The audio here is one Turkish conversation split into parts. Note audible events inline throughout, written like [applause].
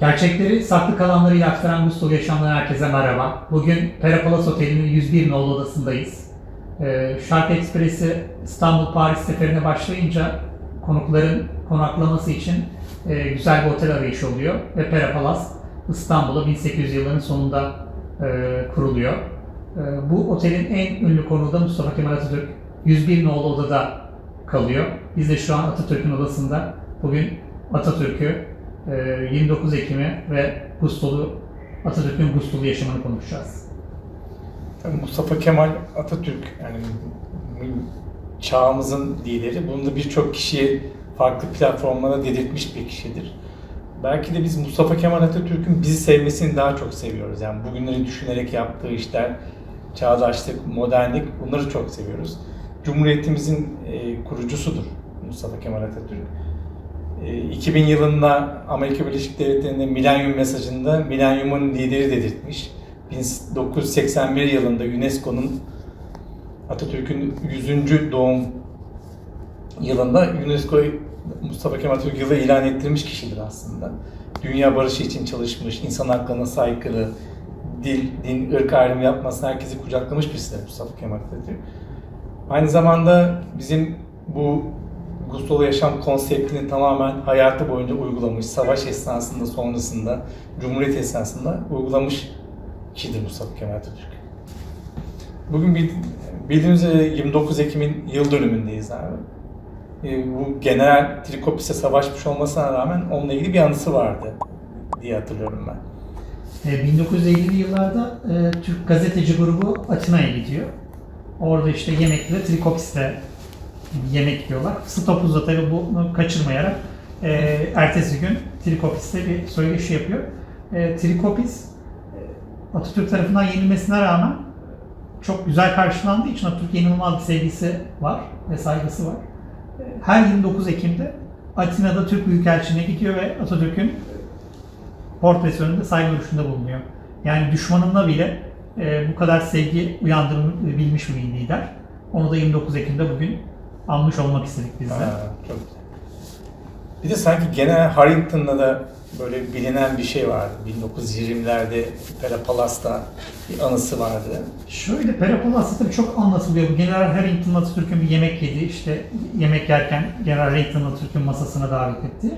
Gerçekleri saklı kalanlarıyla aktaran Gusto Yaşam'dan herkese merhaba. Bugün Perapalas Oteli'nin 101 nolu odasındayız. Ee, Şark Ekspresi İstanbul-Paris seferine başlayınca konukların konaklaması için e, güzel bir otel arayışı oluyor. Ve Perapalas İstanbul'da 1800 yılların sonunda e, kuruluyor. E, bu otelin en ünlü konuğu da Mustafa Kemal Atatürk. 101 nolu odada kalıyor. Biz de şu an Atatürk'ün odasında. Bugün Atatürk'ü, 29 Ekim'i ve Gustolu, Atatürk'ün Gustolu yaşamını konuşacağız. Mustafa Kemal Atatürk yani çağımızın lideri. Bunu da birçok kişiye farklı platformlara dedirtmiş bir kişidir. Belki de biz Mustafa Kemal Atatürk'ün bizi sevmesini daha çok seviyoruz. Yani bugünleri düşünerek yaptığı işler, çağdaşlık, modernlik bunları çok seviyoruz. Cumhuriyetimizin e, kurucusudur Mustafa Kemal Atatürk. E, 2000 yılında Amerika Birleşik Devletleri'nde Milenyum mesajında Milenyum'un lideri dedirtmiş. 1981 yılında UNESCO'nun Atatürk'ün 100. doğum yılında UNESCO Mustafa Kemal Atatürk yılı ilan ettirmiş kişidir aslında. Dünya barışı için çalışmış, insan haklarına saygılı, dil, din, ırk ayrımı yapmasın herkesi kucaklamış birisidir Mustafa Kemal Atatürk. Aynı zamanda bizim bu Gustolu Yaşam konseptini tamamen hayatı boyunca uygulamış, savaş esnasında, sonrasında, Cumhuriyet esnasında uygulamış kişidir Mustafa Kemal Atatürk. Bugün bil- bildiğiniz üzere 29 Ekim'in yıl dönümündeyiz abi. E, bu General Trikopis'e savaşmış olmasına rağmen onunla ilgili bir anısı vardı diye hatırlıyorum ben. E, 1950'li yıllarda e, Türk gazeteci grubu Atina'ya gidiyor. Orada işte yemekle, Trikopis'te yemek yiyorlar. Stopuz'da tabii bunu kaçırmayarak e, ertesi gün Trikopis'te bir söyleşi yapıyor. E, Trikopis e, Atatürk tarafından yenilmesine rağmen çok güzel karşılandığı için Atatürk'e inanılmaz bir sevgisi var ve saygısı var. E, Her 29 Ekim'de Atina'da Türk Büyükelçiliğine gidiyor ve Atatürk'ün portresi önünde saygı duruşunda bulunuyor. Yani düşmanına bile e, bu kadar sevgi uyandırabilmiş bir lider. Onu da 29 Ekim'de bugün anmış olmak istedik biz de. Çok güzel. Bir de sanki General Harrington'la da böyle bilinen bir şey vardı. 1920'lerde Pera Palas'ta bir anısı vardı. Şöyle Perapalas'ta tabii çok anlatılıyor. Bu General Harrington Atatürk'ün bir yemek yedi. İşte yemek yerken General Harrington Atatürk'ün masasına davet etti.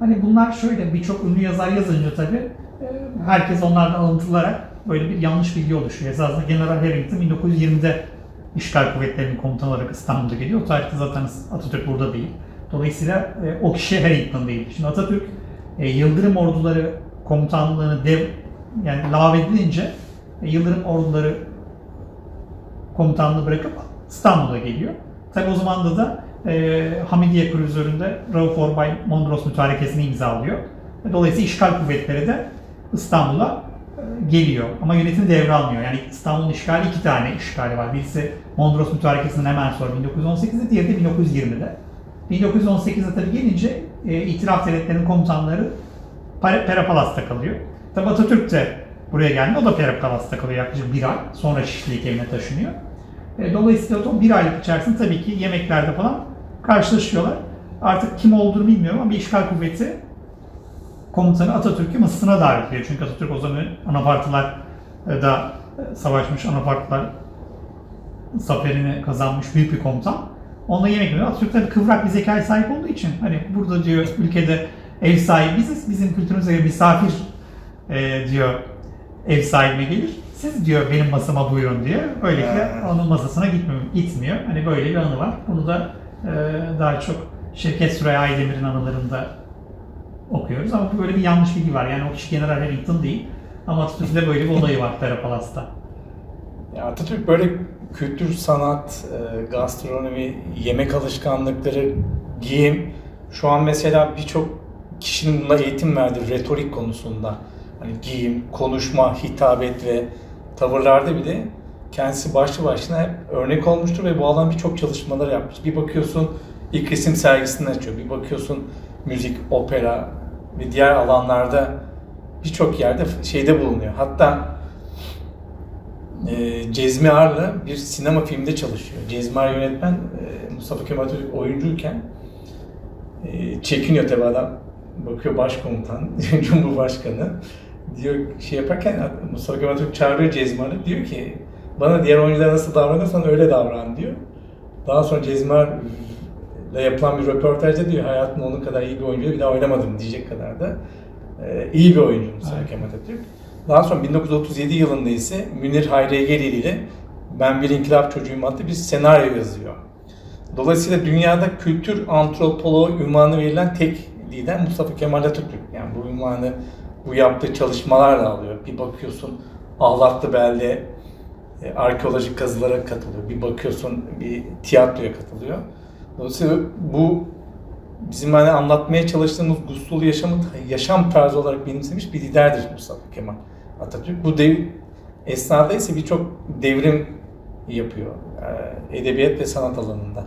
Hani bunlar şöyle birçok ünlü yazar yazınca tabii e, herkes onlardan alıntılarak böyle bir yanlış bilgi oluşuyor. Esasında General Harrington 1920'de işgal kuvvetlerinin komutanı olarak İstanbul'da geliyor. O tarihte zaten Atatürk burada değil. Dolayısıyla e, o kişi Harrington değil. Şimdi Atatürk e, Yıldırım Orduları komutanlığını dev yani lağvedilince e, Yıldırım Orduları komutanlığı bırakıp İstanbul'a geliyor. Tabi o zaman da e, Hamidiye kruzöründe Rauf Orbay Mondros mütarekesini imzalıyor. Ve Dolayısıyla işgal kuvvetleri de İstanbul'a e, geliyor. Ama yönetimi devralmıyor. Yani İstanbul'un işgali iki tane işgali var. Birisi Mondros mütarekesinden hemen sonra 1918'de, diğeri de 1920'de. 1918'de tabii gelince e, itiraf devletlerinin komutanları Pera- Perapalas'ta kalıyor. Tabi Atatürk de buraya geldi. O da Perapalas'ta kalıyor yaklaşık bir ay. Sonra Şişli'lik evine taşınıyor. E, dolayısıyla o bir aylık içerisinde tabii ki yemeklerde falan karşılaşıyorlar. Artık kim olduğunu bilmiyorum ama bir işgal kuvveti komutanı Atatürk'ü masasına davet ediyor. Çünkü Atatürk o zaman Anapartılar e, da e, savaşmış. Anapartılar zaferini kazanmış büyük bir komutan. Onunla yemek yiyor. Atatürk tabii kıvrak bir zekaya sahip olduğu için hani burada diyor ülkede ev sahibi biziz. Bizim kültürümüze göre misafir e, diyor ev sahibine gelir. Siz diyor benim masama buyurun diyor. Böylelikle onun masasına gitmiyor, gitmiyor. Hani böyle bir anı var. Bunu da e, daha çok Şevket Süreyya Aydemir'in anılarında okuyoruz. Ama böyle bir yanlış bilgi var. Yani o kişi General Harrington değil. Ama Atatürk'te böyle bir olayı var Pera Palas'ta. Ya Atatürk böyle kültür, sanat, e, gastronomi, yemek alışkanlıkları, giyim. Şu an mesela birçok kişinin buna eğitim verdi retorik konusunda. Hani giyim, konuşma, hitabet ve tavırlarda bile kendisi başlı başına hep örnek olmuştur ve bu alan birçok çalışmalar yapmış. Bir bakıyorsun ilk resim sergisini açıyor, bir bakıyorsun müzik, opera ve diğer alanlarda birçok yerde şeyde bulunuyor. Hatta e, Cezmi Ar'la bir sinema filminde çalışıyor. Cezmi Ar yönetmen e, Mustafa Kemal Atatürk oyuncuyken e, çekiniyor tabi adam bakıyor başkomutan, [laughs] cumhurbaşkanı diyor şey yaparken Mustafa Kemal Atatürk çağırıyor Cezmar'ı diyor ki bana diğer oyuncular nasıl davranırsan öyle davran diyor. Daha sonra Cezmar'la yapılan bir röportajda diyor hayatımda onun kadar iyi bir oyuncu bir daha oynamadım diyecek kadar da e, iyi bir oyuncu Mustafa. Kemal Atatürk. Daha sonra 1937 yılında ise Münir Hayri Egeli ile Ben Bir İnkılap Çocuğuyum adlı bir senaryo yazıyor. Dolayısıyla dünyada kültür antropoloğu ünvanı verilen tek lider Mustafa Kemal Atatürk. Yani bu ünvanı bu yaptığı çalışmalarla alıyor. Bir bakıyorsun Ahlatlı Bel'de e, arkeolojik kazılara katılıyor. Bir bakıyorsun bir tiyatroya katılıyor. Dolayısıyla bu bizim hani anlatmaya çalıştığımız gustulu yaşamı yaşam tarzı olarak benimsemiş bir liderdir Mustafa Kemal Atatürk. Bu dev esnada ise birçok devrim yapıyor e, edebiyat ve sanat alanında.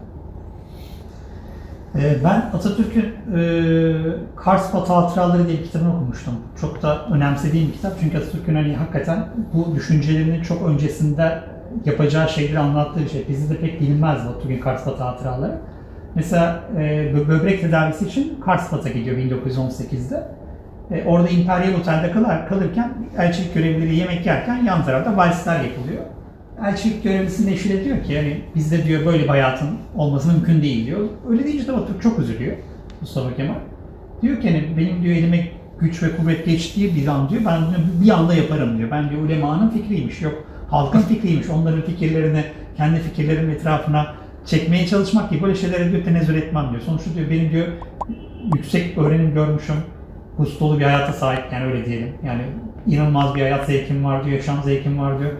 Ee, Ben Atatürk'ün e, Karspat Hatıraları diye bir kitabını okumuştum. Çok da önemsediğim bir kitap. Çünkü Atatürk'ün hani hakikaten bu düşüncelerini çok öncesinde yapacağı şeyleri anlattığı bir şey. Bizde de pek bilinmez Atatürk'ün Karspat Hatıraları. Mesela e, bö- böbrek tedavisi için Karspat'a gidiyor 1918'de. E, orada İmperial Otel'de kalır, kalırken elçilik görevlileri yemek yerken yan tarafta valsler yapılıyor. Elçilik görevlisinin eşi de diyor ki yani bizde diyor böyle bir hayatın olması mümkün değil diyor. Öyle deyince de Atatürk çok üzülüyor Mustafa Kemal. Diyor ki hani benim diyor elime güç ve kuvvet geçtiği bir an diyor ben bunu bir anda yaparım diyor. Ben diyor ulemanın fikriymiş yok halkın fikriymiş onların fikirlerini kendi fikirlerimin etrafına çekmeye çalışmak gibi böyle şeylere diyor tenezzül etmem diyor. Sonuçta diyor benim diyor yüksek öğrenim görmüşüm, gustolu bir hayata sahip yani öyle diyelim. Yani inanılmaz bir hayat zevkim var diyor, yaşam zevkim var diyor.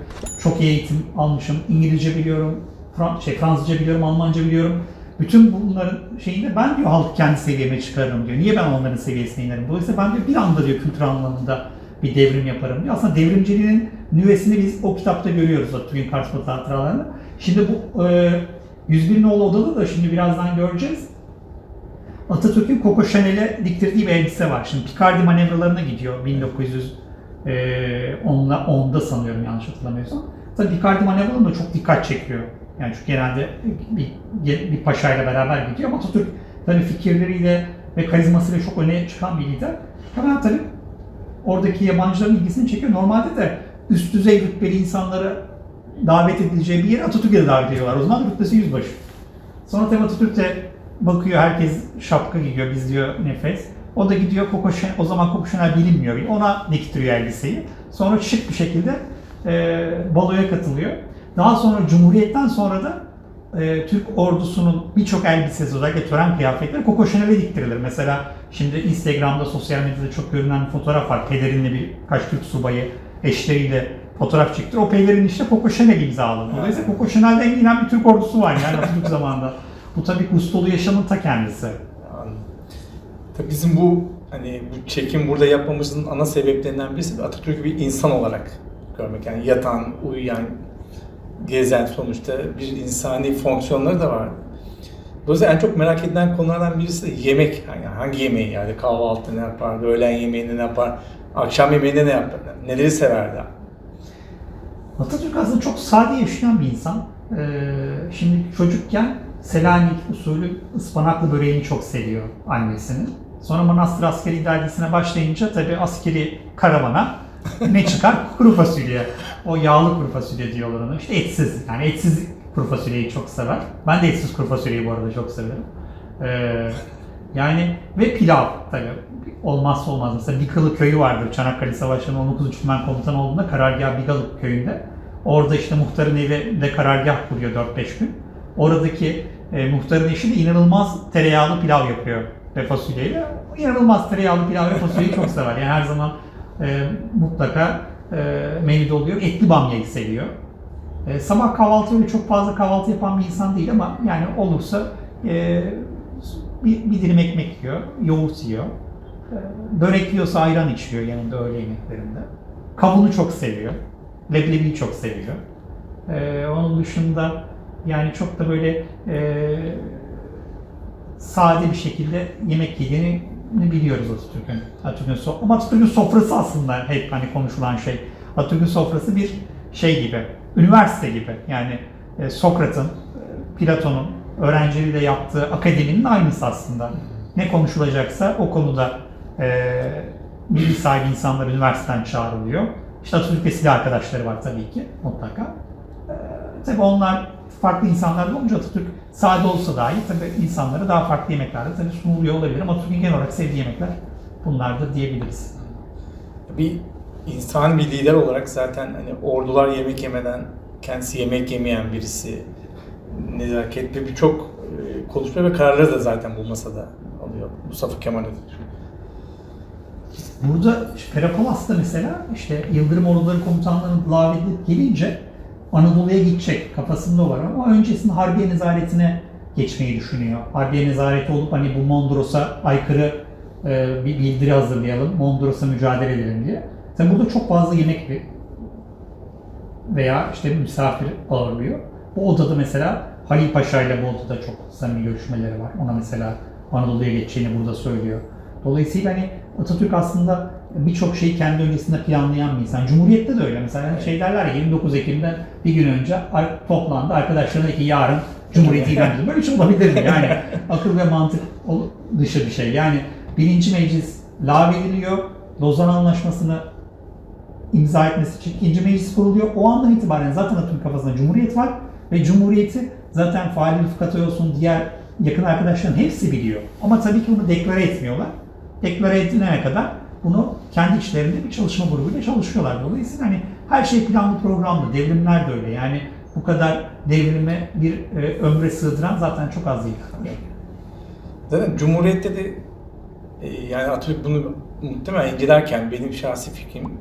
Çok iyi eğitim almışım, İngilizce biliyorum, Fran- şey, Fransızca biliyorum, Almanca biliyorum. Bütün bunların şeyinde ben diyor halk kendi seviyeme çıkarırım diyor. Niye ben onların seviyesine inerim? Dolayısıyla ben diyor bir anda diyor kültür anlamında bir devrim yaparım diyor. Aslında devrimciliğin nüvesini biz o kitapta görüyoruz Atatürk'ün Karspat hatıralarında. Şimdi bu e, 101 nolu odada da şimdi birazdan göreceğiz. Atatürk'ün Coco Chanel'e diktirdiği bir elbise var. Şimdi Picardy manevralarına gidiyor 1910'da 10'da sanıyorum yanlış hatırlamıyorsam. Tabii Picardy manevraları da çok dikkat çekiyor. Yani çünkü genelde bir, bir paşayla beraber gidiyor ama Atatürk tabii fikirleriyle ve karizmasıyla çok öne çıkan bir lider. Hemen tabii oradaki yabancıların ilgisini çekiyor. Normalde de üst düzey rütbeli insanlara davet edileceği bir yere Atatürk'e de davet ediyorlar. O zaman rütbesi yüzbaşı. Sonra tabii Atatürk de bakıyor herkes şapka giyiyor, biz diyor nefes. O da gidiyor Coco Chanel, o zaman Coco Chanel bilinmiyor. Ona diktiriyor elbiseyi. Sonra şık bir şekilde e, baloya katılıyor. Daha sonra Cumhuriyet'ten sonra da e, Türk ordusunun birçok elbisesi özellikle tören kıyafetleri Coco Chanel'e diktirilir. Mesela şimdi Instagram'da, sosyal medyada çok görünen bir fotoğraf var. Pederinle birkaç Türk subayı eşleriyle fotoğraf çektir. O pelerin işte Coco Chanel imzaladı. Dolayısıyla Coco Chanel'den gelen bir Türk ordusu var yani [laughs] Atatürk zamanında. Bu tabii Gustolu yaşamın ta kendisi. Tabii bizim bu hani bu çekim burada yapmamızın ana sebeplerinden birisi Atatürk'ü bir insan olarak görmek. Yani yatan, uyuyan, gezen sonuçta bir insani fonksiyonları da var. Dolayısıyla en çok merak edilen konulardan birisi de yemek. Yani hangi yemeği yani kahvaltı ne yapar, öğlen yemeğinde ne yapar, akşam yemeğinde ne yapar, neleri severdi. Atatürk aslında çok sade yaşayan bir insan. Ee, şimdi çocukken Selanik usulü ıspanaklı böreğini çok seviyor annesinin. Sonra Manastır Askeri İdaresi'ne başlayınca tabii askeri karavana ne çıkar? [laughs] kuru fasulye. O yağlı kuru fasulye diyorlar ona. İşte etsiz. Yani etsiz kuru fasulyeyi çok sever. Ben de etsiz kuru fasulyeyi bu arada çok severim. Ee, yani ve pilav tabii olmazsa olmaz. Mesela Bikalı köyü vardır. Çanakkale Savaşı'nın 19. Tümen Komutanı olduğunda karargah Bigalı köyünde. Orada işte muhtarın evi de karargah kuruyor 4-5 gün. Oradaki e, muhtarın eşi de inanılmaz tereyağlı pilav yapıyor ve fasulyeyle. İnanılmaz tereyağlı pilav ve fasulyeyi çok sever. Yani her zaman e, mutlaka e, menüde oluyor. Etli bamyayı seviyor. E, sabah kahvaltı öyle çok fazla kahvaltı yapan bir insan değil ama yani olursa e, bir, bir dilim ekmek yiyor, yoğurt yiyor. E, börek yiyorsa ayran içiyor yanında öğle yemeklerinde. Kavunu çok seviyor. Leblebiyi çok seviyor. E, onun dışında yani çok da böyle e, sade bir şekilde yemek yediğini biliyoruz Atatürk'ün. Atatürk'ün so ama Atatürk'ün sofrası aslında hep hani konuşulan şey. Atatürk'ün sofrası bir şey gibi, üniversite gibi. Yani e, Sokrat'ın, Platon'un öğrencileriyle yaptığı akademinin aynısı aslında. Ne konuşulacaksa o konuda e, bilgi sahibi insanlar üniversiteden çağrılıyor. İşte Atatürk ve silah arkadaşları var tabii ki mutlaka. E, tabii onlar farklı insanlar da olunca Atatürk sade olsa dahi tabii insanlara daha farklı yemeklerde tabii sunuluyor olabilir ama Atatürk'ün genel olarak sevdiği yemekler bunlardır diyebiliriz. Bir insan bir lider olarak zaten hani ordular yemek yemeden kendisi yemek yemeyen birisi nezaket ve birçok e, konuşma ve kararları da zaten bu masada alıyor Mustafa Kemal Atatürk. Burada Perapalas'ta mesela işte Yıldırım Orduları Komutanlığı'nın davet gelince Anadolu'ya gidecek kafasında var ama öncesinde Harbiye Nezaretine geçmeyi düşünüyor. Harbiye Nezareti olup hani bu Mondros'a aykırı e, bir bildiri hazırlayalım, Mondros'a mücadele edelim diye. Tabi burada çok fazla yemek ve- veya işte misafir ağırlıyor. Bu odada mesela Halil Paşa ile bu odada çok samimi görüşmeleri var. Ona mesela Anadolu'ya geçeceğini burada söylüyor. Dolayısıyla hani Atatürk aslında birçok şeyi kendi öncesinde planlayan bir insan. Cumhuriyette de öyle. Mesela hani şey derler ya 29 Ekim'den bir gün önce toplandı. Arkadaşlarına ki yarın Cumhuriyeti ilan edildi. Böyle bir şey olabilir mi? Yani [laughs] akıl ve mantık dışı bir şey. Yani birinci meclis lağvediliyor. Lozan Anlaşması'nı imza etmesi için ikinci meclis kuruluyor. O andan itibaren zaten Atatürk kafasında Cumhuriyet var ve Cumhuriyeti zaten Fahri Rıfkı Atay olsun diğer yakın arkadaşların hepsi biliyor. Ama tabii ki bunu deklare etmiyorlar. Deklare edilene kadar bunu kendi içlerinde bir çalışma grubuyla çalışıyorlar. Dolayısıyla hani her şey planlı programlı. Devrimler de öyle. Yani bu kadar devrime bir e, ömre sığdıran zaten çok az değil. Zaten Cumhuriyet'te de e, yani Atatürk bunu muhtemelen incelerken benim şahsi fikrim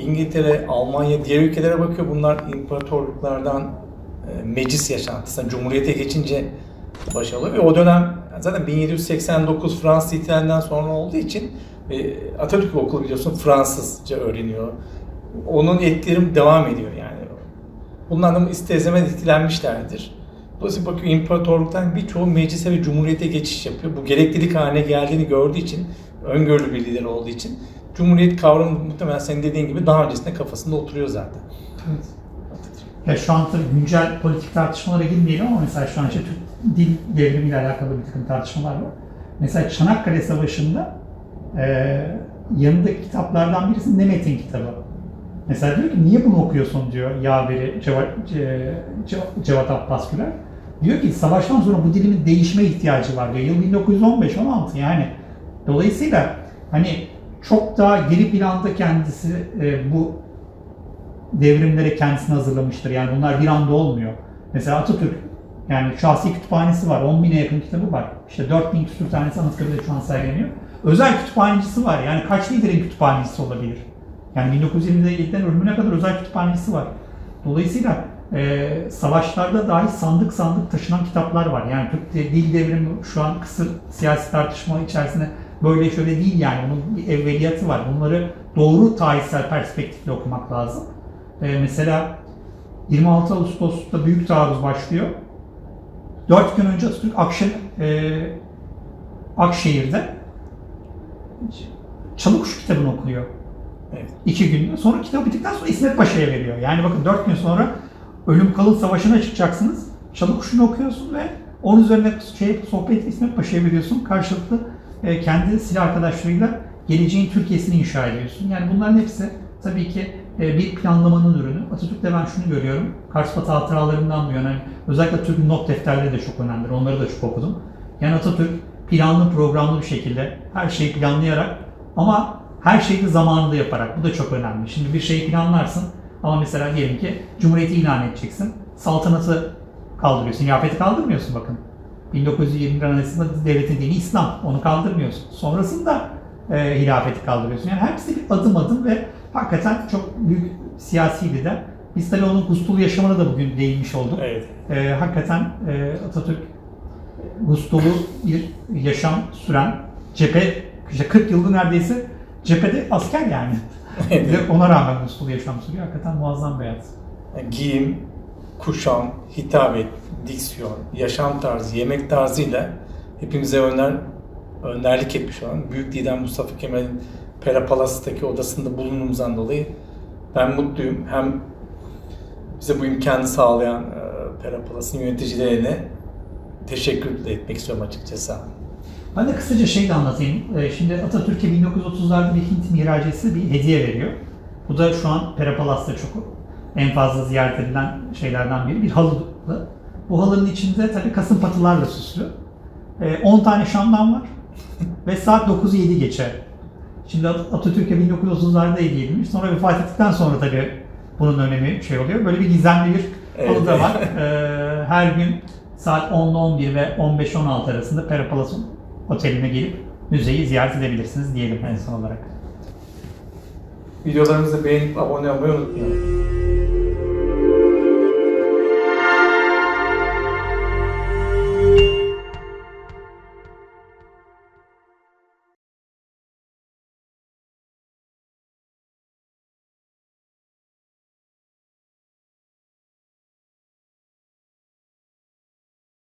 İngiltere, Almanya, diğer ülkelere bakıyor. Bunlar imparatorluklardan e, meclis yaşantısına, Cumhuriyet'e geçince başarılı ve o dönem zaten 1789 Fransız ihtilalinden sonra olduğu için e, Atatürk okulu biliyorsun Fransızca öğreniyor. Onun etkileri devam ediyor yani. Bunlardan ister istemez etkilenmişlerdir. Dolayısıyla bakıyor imparatorluktan birçoğu meclise ve cumhuriyete geçiş yapıyor. Bu gereklilik haline geldiğini gördüğü için, öngörülü bir lider olduğu için cumhuriyet kavramı muhtemelen senin dediğin gibi daha öncesinde kafasında oturuyor zaten. Evet. Ya şu an tabii güncel politik tartışmalara girmeyelim ama mesela şu an işte Türk dil devrimiyle alakalı bir takım tartışmalar var. Mesela Çanakkale Savaşı'nda e, yanındaki kitaplardan birisi Nemet'in kitabı. Mesela diyor ki niye bunu okuyorsun diyor yaveri Cevat, Ce- Ce- Cevat Abbas Güler. Diyor ki savaştan sonra bu dilimin değişme ihtiyacı var diyor. Yıl 1915-16 yani. Dolayısıyla hani çok daha geri planda kendisi e, bu devrimlere kendisini hazırlamıştır. Yani bunlar bir anda olmuyor. Mesela Atatürk yani şahsi kütüphanesi var. 10 bine yakın kitabı var. İşte 4 bin küsur tanesi Anıtkabir'de şu an sergileniyor. Özel kütüphanecisi var. Yani kaç liderin kütüphanecisi olabilir? Yani 1920'den ölümüne kadar özel kütüphanecisi var. Dolayısıyla e, savaşlarda dahi sandık sandık taşınan kitaplar var. Yani Türk dil devrimi şu an kısır siyasi tartışma içerisinde böyle şöyle değil yani. Bunun bir evveliyatı var. Bunları doğru tarihsel perspektifle okumak lazım. E, mesela 26 Ağustos'ta büyük taarruz başlıyor. 4 gün önce Atatürk Akşe, e, Akşehir'de Çalıkuş kitabını okuyor. Evet. İki günde. Sonra kitap bittikten sonra İsmet Paşa'ya veriyor. Yani bakın dört gün sonra Ölüm Kalın Savaşı'na çıkacaksınız. Çalıkuş'unu okuyorsun ve onun üzerine şey, sohbet İsmet Paşa'ya veriyorsun. Karşılıklı e, kendi silah arkadaşlarıyla geleceğin Türkiye'sini inşa ediyorsun. Yani bunların hepsi tabii ki bir planlamanın ürünü. Atatürk'te ben şunu görüyorum. Karspat hatıralarından bu yana. özellikle Türk'ün not defterleri de çok önemlidir. Onları da çok okudum. Yani Atatürk planlı programlı bir şekilde her şeyi planlayarak ama her şeyi de zamanında yaparak. Bu da çok önemli. Şimdi bir şeyi planlarsın ama mesela diyelim ki Cumhuriyeti ilan edeceksin. Saltanatı kaldırıyorsun. Yafeti kaldırmıyorsun bakın. 1920 Anayasası'nda devletin dini İslam. Onu kaldırmıyorsun. Sonrasında e, hilafeti kaldırıyorsun. Yani hepsi adım adım ve hakikaten çok büyük siyasi lider. Biz tabii onun gustulu yaşamına da bugün değinmiş olduk. Evet. E, hakikaten e, Atatürk gustolu bir yaşam süren cephe, işte 40 yıldır neredeyse cephede asker yani. [laughs] Ve ona rağmen gustolu yaşam sürüyor. Hakikaten muazzam bir hayat. giyim, kuşam, hitabet, diksiyon, yaşam tarzı, yemek tarzıyla hepimize öner, önderlik etmiş olan Büyük Lider Mustafa Kemal'in Pera Palas'taki odasında bulunduğumuzdan dolayı ben mutluyum. Hem bize bu imkanı sağlayan e, Pera Palas'ın yöneticilerine teşekkür de etmek istiyorum açıkçası. Ben de kısaca şey de anlatayım. Ee, Şimdi Atatürk'e 1930'larda bir Hint mihracesi bir hediye veriyor. Bu da şu an Pera Palas'ta çok en fazla ziyaret edilen şeylerden biri. Bir halı. Bu halının içinde tabii kasım patılarla süslü. Ee, 10 tane şamdan var ve saat 9'u 7 geçe. Şimdi At- Atatürk'e 1930'larda hediye edilmiş. Sonra vefat ettikten sonra tabii bunun önemi şey oluyor. Böyle bir gizemli bir Evet. da var. Ee, her gün saat 10'da 11 ve 15-16 arasında Pera Palace oteline gelip müzeyi ziyaret edebilirsiniz diyelim en son olarak. Videolarımızı beğenip abone olmayı unutmayın.